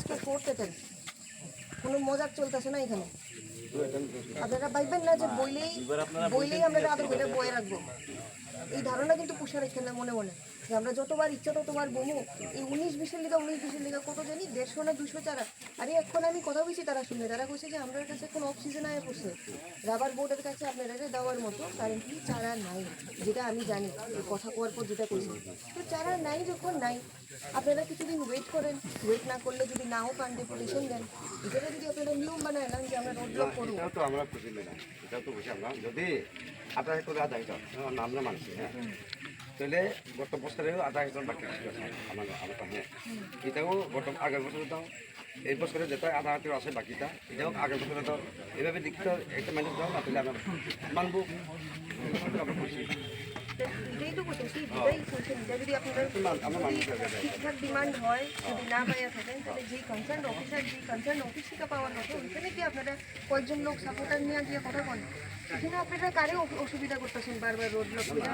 আজকে করতে কোনো মজাক চলতেছে না এখানে। আপনারা ভাববেন না যে বইলেই বইলেই আমরা আদর করে বয়ে রাখব। এই ধারণা কিন্তু পুষে রাখেন না মনে মনে। যে আমরা যতবার ইচ্ছা ততবার বমু এই উনিশ বিশের লিগা উনিশ বিশের লিগা কত জানি? দেড়শো না দুশো চারা। আরে এখন আমি কথা বলছি তারা শুনে তারা কইছে যে আমার কাছে এখন অক্সিজেন আয় পড়ছে রাবার বোর্ডের কাছে আপনারা দেওয়ার মতো কারেন্টলি চারা নাই যেটা আমি জানি। কথা কোয়ার পর যেটা কইছি তো চারা নাই যখন নাই আপনারা কিছুদিন ওয়েট করেন। ওয়েট না করলে যদি নাও পান ডেপুটেশন দেন। এটা যদি আপনারা নিয়ম বানায় নেন যে আমরা রোড ব্লক করব। তো আমরা খুশি নিলাম এটাও তো আমরা। যদি হেক্টর আধা হেক্টর আমরা মানছি হ্যাঁ? তাহলে গত বছরেও আধা একজন বাকি আমার আমার হ্যাঁ এটাও গত আগের বছরে তো এই বছরে যেটা আধা হাতেও আছে বাকিটা, এটাও আগের বছরে তো এভাবে দেখতে একটা মানুষ দাও না, তাহলে আমরা মানবো। আমরা খুশি যদি আপনাদের ঠিকঠাক ডিমান্ড হয়, যদি না পাইয়া থাকেন যেই কনসার্ন অফিসার যেই কনসার্ন অফিস থেকে পাওয়ার কথা ওইখানে কি আপনারা কয়েকজন লোক সাপোর্টার নিয়ে গিয়ে কথা বলেন? এখানে আপনারা কারে অসুবিধা করতেছেন বারবার রোড ব্লক করে